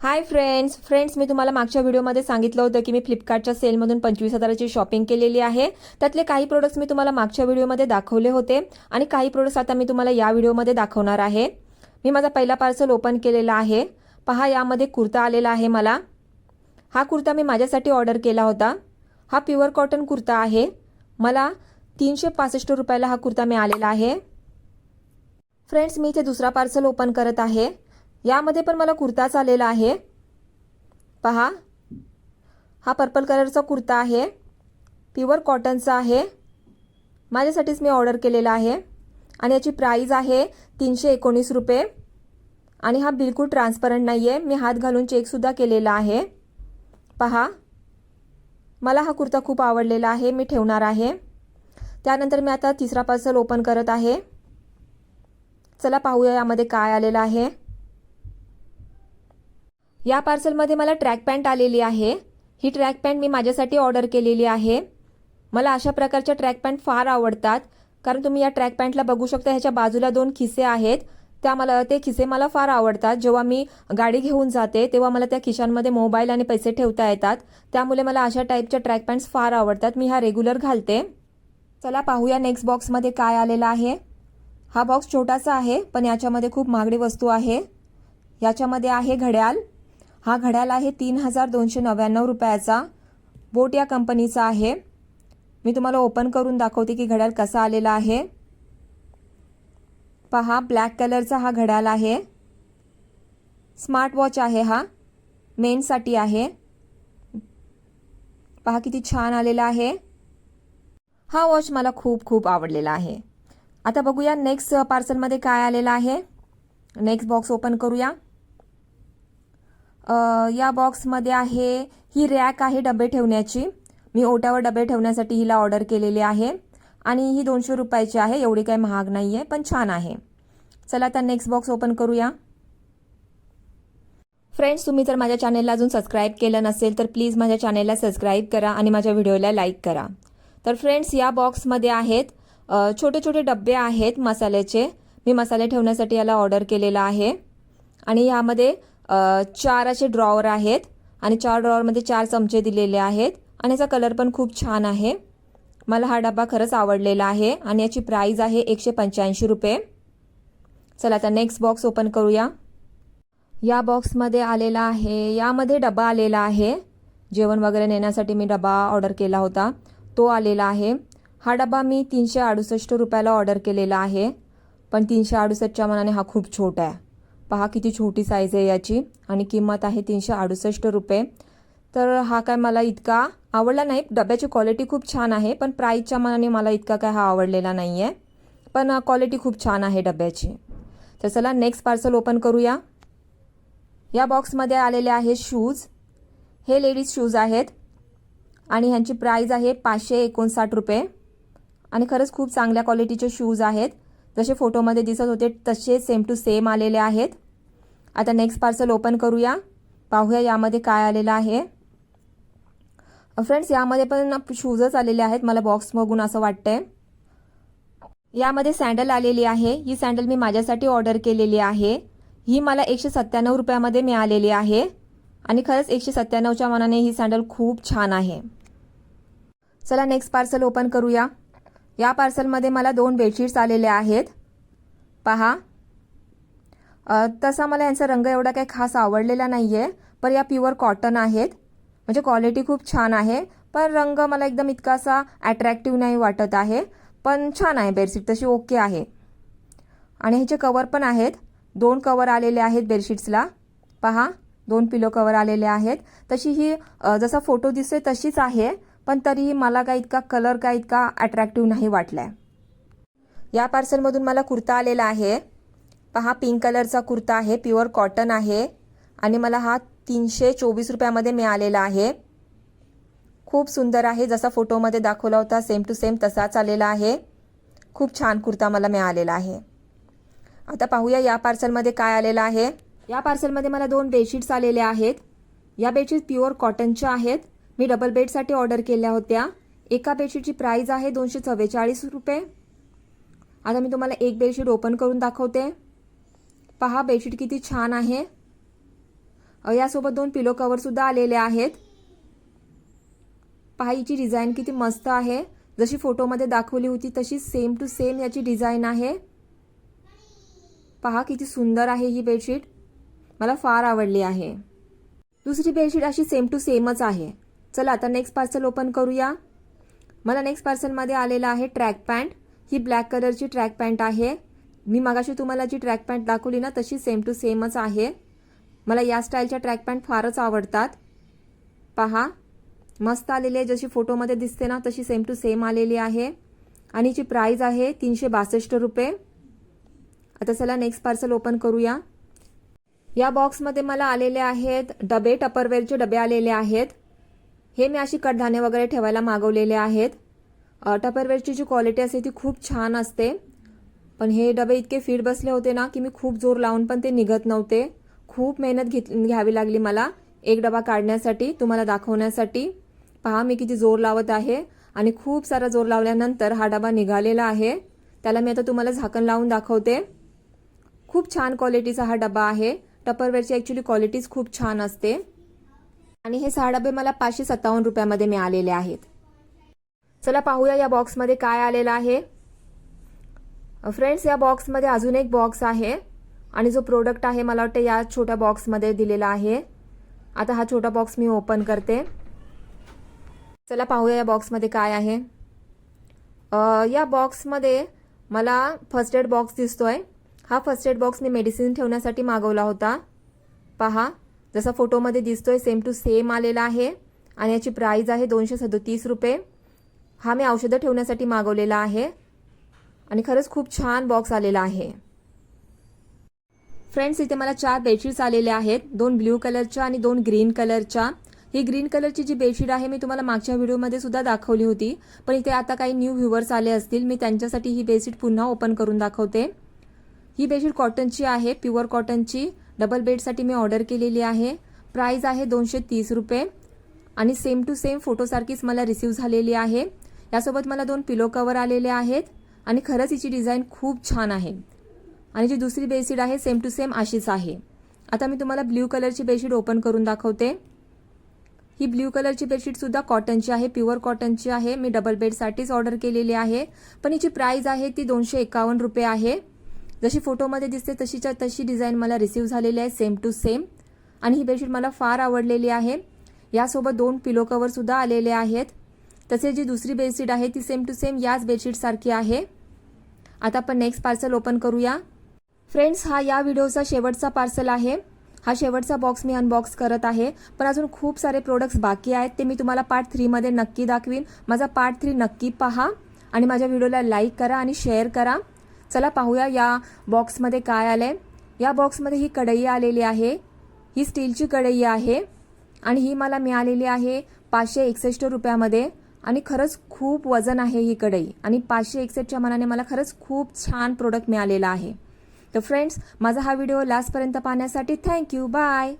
Hi friends friends मी तुम्हाला मागच्या व्हिडिओमध्ये सांगितलं होतं की मी फ्लिपकार्टच्या सेलमधून पंचवीस हजाराची शॉपिंग केलेली आहे. त्यातले काही प्रोडक्ट्स मी तुम्हाला मागच्या व्हिडिओमध्ये दाखवले होते आणि काही प्रोडक्ट्स आता मी तुम्हाला या व्हिडिओमध्ये दाखवणार आहे. मी माझा पहिला पार्सल ओपन केलेला आहे. पहा यामध्ये कुर्ता आलेला आहे मला. हा कुर्ता मी माझ्यासाठी ऑर्डर केला होता. हा प्युअर कॉटन कुर्ता आहे. मला तीनशे पासष्ट रुपयाला हा कुर्ता मिळालेला आहे. फ्रेंड्स मी इथे दुसरा पार्सल ओपन करत आहे. यामध्ये पण मला कुर्ताच आलेला आहे. पहा. हा पर्पल कलरचा कुर्ता आहे. प्युअर कॉटनचा आहे. माझ्यासाठीच मी ऑर्डर केलेला आहे. आणि याची प्राईज आहे तीनशे एकोणीस रुपये. आणि हा बिलकुल ट्रान्सपरंट नाही आहे मी हात घालून चेकसुद्धा केलेला आहे. पहा. मला हा कुर्ता खूप आवडलेला आहे. मी ठेवणार आहे. त्यानंतर मी आता तिसरा पार्सल ओपन करत आहे. चला पाहूया यामध्ये काय आलेलं आहे. या पार्सलमध्ये मला ट्रॅक पॅन्ट आलेली आहे. ही ट्रॅक पॅन्ट मी माझ्यासाठी ऑर्डर केलेली आहे. मला अशा प्रकारच्या ट्रॅक पॅन्ट फार आवडतात. कारण तुम्ही या ट्रॅक पॅन्टला बघू शकता ह्याच्या बाजूला दोन खिसे आहेत. त्या मला ते खिसे मला फार आवडतात. जेव्हा मी गाडी घेऊन जाते तेव्हा मला त्या खिशांमध्ये मोबाईल आणि पैसे ठेवता येतात. त्यामुळे मला अशा टाईपच्या ट्रॅक पॅन्ट्स फार आवडतात. मी ह्या रेग्युलर घालते. चला पाहूया नेक्स्ट बॉक्समध्ये काय आलेलं आहे. हा बॉक्स छोटासा आहे पण याच्यामध्ये खूप महागडी वस्तू आहे. याच्यामध्ये आहे घड्याल हा घड्याळ आहे तीन हजार दोनशे नव्याण्णव रुपयाचा. बोट या कंपनीचा आहे. मी तुम्हाला ओपन करून दाखवते की घड्याळ कसा आलेला आहे. पहा ब्लॅक कलरचा हा घड्याळ आहे. स्मार्ट वॉच आहे हा. मेनसाठी आहे. पहा किती छान आलेला आहे. हा वॉच मला खूप खूप आवडलेला आहे. आता बघूया नेक्स्ट पार्सलमध्ये काय आलेलं आहे. नेक्स्ट बॉक्स ओपन करूया. या बॉक्समध्ये आहे ही रॅक आहे डबे ठेवण्याची. मी ओट्यावर डबे ठेवण्यासाठी हिला ऑर्डर केलेली आहे. आणि ही दोनशे रुपयाची आहे एवढी काही महाग नाही आहे पण छान आहे. चला आता नेक्स्ट बॉक्स ओपन करूया. फ्रेंड्स तुम्ही जर माझ्या चॅनेलला अजून सबस्क्राईब केलं नसेल तर प्लीज माझ्या चॅनेलला सबस्क्राईब करा आणि माझ्या व्हिडिओला लाईक करा. तर फ्रेंड्स या बॉक्समध्ये आहेत छोटे छोटे डबे आहेत मसाल्याचे. मी मसाले ठेवण्यासाठी याला ऑर्डर केलेला आहे. आणि यामध्ये चार असे ड्रॉवर आहेत आणि चार ड्रॉवरमध्ये चार चमचे दिलेले आहेत आणि याचा कलर पण खूप छान आहे. मला हा डबा खरंच आवडलेला आहे आणि याची प्राईज आहे एकशे पंच्याऐंशी रुपये. चला आता नेक्स्ट बॉक्स ओपन करूया. या बॉक्समध्ये आलेला आहे यामध्ये डबा आलेला आहे. जेवण वगैरे नेण्यासाठी मी डबा ऑर्डर केला होता. तो आलेला आहे. हा डबा मी तीनशे अडुसष्ट रुपयाला ऑर्डर केलेला आहे. पण तीनशे अडुसष्टच्या मनाने हा खूप छोटा आहे. पहा किती छोटी साईज आहे याची आणि किंमत आहे तीनशे अडुसष्ट रुपये. तर हा काय मला इतका आवडला नाही. डब्याची क्वालिटी खूप छान आहे पण प्राईजच्या मनाने मला इतका काय हा आवडलेला नाही आहे पण क्वालिटी खूप छान आहे डब्याची. तर चला नेक्स्ट पार्सल ओपन करूया. या बॉक्समध्ये आलेले आहेत शूज हे लेडीज शूज आहेत. आणि ह्यांची प्राईज आहे पाचशे एकोणसाठ रुपये. आणि खरंच खूप चांगल्या क्वालिटीचे शूज आहेत. जसे फोटोमध्ये दिसत होते तसे सेम टू सेम आलेले आहेत. आता नेक्स्ट पार्सल ओपन करूया. पाहूया यामध्ये काय आलेलं आहे. फ्रेंड्स यामध्ये पण शूजच आलेले आहेत. मला बॉक्स बघून असं वाटतंय. यामध्ये सँडल आलेली आहे. ही सँडल मी माझ्यासाठी ऑर्डर केलेली आहे. ही मला एकशे सत्त्याण्णव रुपयामध्ये मिळालेली आहे. आणि खरंच एकशे सत्त्याण्णवच्या मनाने ही सँडल खूप छान आहे. चला नेक्स्ट पार्सल ओपन करूया. या पार्सलमध्ये मला दोन बेडशीट्स आलेले आहेत. पहा. तसा मला यांचा रंग एवढा काही खास आवडलेला नाही आहे पण या प्युअर कॉटन आहेत. म्हणजे क्वालिटी खूप छान आहे पण रंग मला एकदम इतका असा ॲट्रॅक्टिव्ह नाही वाटत आहे पण छान आहे बेडशीट तशी ओके आहे. आणि ह्याचे कवर पण आहेत. दोन कवर आलेले आहेत बेडशीट्सला पहा दोन पिलो कवर आलेले आहेत. तशी ही जसा फोटो दिसतोय तशीच आहे. पण तरीही मला काय इतका कलर काय इतका अट्रॅक्टिव्ह नाही वाटला या पार्सलमधून मला कुर्ता आलेला आहे. पहा पिंक कलरचा कुर्ता आहे प्युअर कॉटन आहे. आणि मला हा तीनशे चोवीस रुपयामध्ये मिळालेला आहे. खूप सुंदर आहे जसा फोटोमध्ये दाखवला होता सेम टू सेम तसाच आलेला आहे. खूप छान कुर्ता मला मिळालेला आहे. आता पाहूया या पार्सलमध्ये काय आलेलं आहे. या पार्सलमध्ये मला दोन बेडशीट्स आलेल्या आहेत. या बेडशीट प्युअर कॉटनच्या आहेत. मी डबल बेडसाठी ऑर्डर केल्या होत्या. एका बेडशीटची प्राईज आहे दोनशे चव्वेचाळीस रुपये. आता मी तुम्हाला एक बेडशीट ओपन करून दाखवते. पहा बेडशीट किती छान आहे. यासोबत दोन पिलो कवरसुद्धा आलेले आहेत. पहा हिची डिझाईन किती मस्त आहे. जशी फोटोमध्ये दाखवली होती तशी सेम टू सेम याची डिझाईन आहे. पहा किती सुंदर आहे ही बेडशीट. मला फार आवडली आहे. दुसरी बेडशीट अशी सेम टू सेमच आहे. चला आता नेक्स्ट पार्सल ओपन करूया. मला नेक्स्ट पार्सलमध्ये आलेला आहे ट्रॅक पॅन्ट ही ब्लॅक कलरची ट्रॅक पॅन्ट आहे. मी मगाशी तुम्हाला जी ट्रॅक पॅन्ट दाखवली ना तशी सेम टू सेमच आहे. मला या स्टाईलच्या ट्रॅक पॅन्ट फारच आवडतात. पहा मस्त आलेली आहे. जशी फोटोमध्ये दिसते ना तशी सेम टू सेम आलेली आहे. आणि हिची प्राईज आहे तीनशे बासष्ट रुपये. आता चला नेक्स्ट पार्सल ओपन करूया. या बॉक्समध्ये मला आलेले आहेत डबे टपरवेअरचे डबे आलेले आहेत. हे मी अशी कडधान्य वगैरे ठेवायला मागवलेले आहेत. टपरवेअरची जी क्वालिटी असते ती खूप छान असते. पण हे डबे इतके फिट बसले होते ना की मी खूप जोर लावून पण ते निघत नव्हते. खूप मेहनत घेत घ्यावी लागली मला एक डबा काढण्यासाठी तुम्हाला दाखवण्यासाठी. पहा मी किती जोर लावत आहे आणि खूप सारा जोर लावल्यानंतर हा डबा निघालेला आहे. त्याला मी आता तुम्हाला झाकण लावून दाखवते. खूप छान क्वालिटीचा हा डबा आहे. टपरवेअरची ॲक्च्युली क्वालिटीज खूप छान असते. आणि हे सहा डबे मला पाचशे सत्तावन्न रुपयामध्ये मिळालेले आहेत. चला पाहूया या बॉक्समध्ये काय आलेलं आहे. फ्रेंड्स या बॉक्समध्ये अजून एक बॉक्स आहे आणि जो प्रोडक्ट आहे मला वाटतं या छोट्या बॉक्समध्ये दिलेला आहे. आता हा छोटा बॉक्स मी ओपन करते. चला पाहूया या बॉक्समध्ये काय आहे. या बॉक्समध्ये मला फर्स्ट एड बॉक्स दिसतोय. हा फर्स्ट एड बॉक्स मी मेडिसिन ठेवण्यासाठी मागवला होता. पहा. जसा फोटोमध्ये दिसतोय सेम टू सेम आलेला आहे. आणि याची प्राईज आहे दोनशे सदोतीस रुपये. हा मी औषधं ठेवण्यासाठी मागवलेला आहे. आणि खरंच खूप छान बॉक्स आलेला आहे. फ्रेंड्स इथे मला चार बेडशीट्स आलेल्या आहेत. दोन ब्ल्यू कलरच्या आणि दोन ग्रीन कलरच्या ही ग्रीन कलरची जी बेडशीट आहे मी तुम्हाला मागच्या व्हिडिओमध्ये सुद्धा दाखवली होती. पण इथे आता काही न्यू व्ह्युवर्स आले असतील मी त्यांच्यासाठी ही बेडशीट पुन्हा ओपन करून दाखवते. ही बेडशीट कॉटनची आहे प्युअर कॉटनची डबल बेडसाठी मी ऑर्डर केलेली आहे. प्राईज आहे दोनशे तीस रुपये. आणि सेम टू सेम फोटोसारखीच मला रिसीव झालेली आहे. यासोबत मला दोन पिलो कवर आलेले आहेत. आणि खरंच हिची डिझाईन खूप छान आहे. आणि जी दुसरी बेडशीट आहे सेम टू सेम अशीच आहे. आता मी तुम्हाला ब्ल्यू कलरची बेडशीट ओपन करून दाखवते. ही ब्ल्यू कलरची बेडशीटसुद्धा कॉटनची आहे प्युअर कॉटनची आहे. मी डबल बेडसाठीच ऑर्डर केलेली आहे. पण हिची प्राईज आहे ती दोनशे एकावन्न रुपये आहे. जशी फोटोमध्ये दिसते तशीच्या तशी डिझाईन मला रिसीव झालेली आहे सेम टू सेम आणि ही बेडशीट मला फार आवडलेली आहे. यासोबत दोन पिलो कवरसुद्धा आलेले आहेत. तसे जी दुसरी बेडशीट आहे ती सेम टू सेम याच बेडशीटसारखी आहे. आता आपण नेक्स्ट पार्सल ओपन करूया. फ्रेंड्स हा या व्हिडिओचा शेवटचा पार्सल आहे. हा शेवटचा बॉक्स मी अनबॉक्स करत आहे. पण अजून खूप सारे प्रोडक्ट्स बाकी आहेत ते मी तुम्हाला पार्ट थ्रीमध्ये नक्की दाखवीन. माझा पार्ट थ्री नक्की पहा. आणि माझ्या व्हिडिओला लाईक करा आणि शेअर करा. चला पाहूया या बॉक्समध्ये काय आलं आहे या बॉक्समध्ये ही कढई आलेली आहे. ही स्टीलची कढई आहे. आणि ही मला मिळालेली आहे पाचशे एकसष्ट रुपयामध्ये. आणि खरंच खूप वजन आहे ही कढई. आणि पाचशे एकसष्टच्या मनाने मला खरंच खूप छान प्रोडक्ट मिळालेला आहे. तर फ्रेंड्स माझा हा व्हिडिओ लास्टपर्यंत पाहण्यासाठी थँक्यू बाय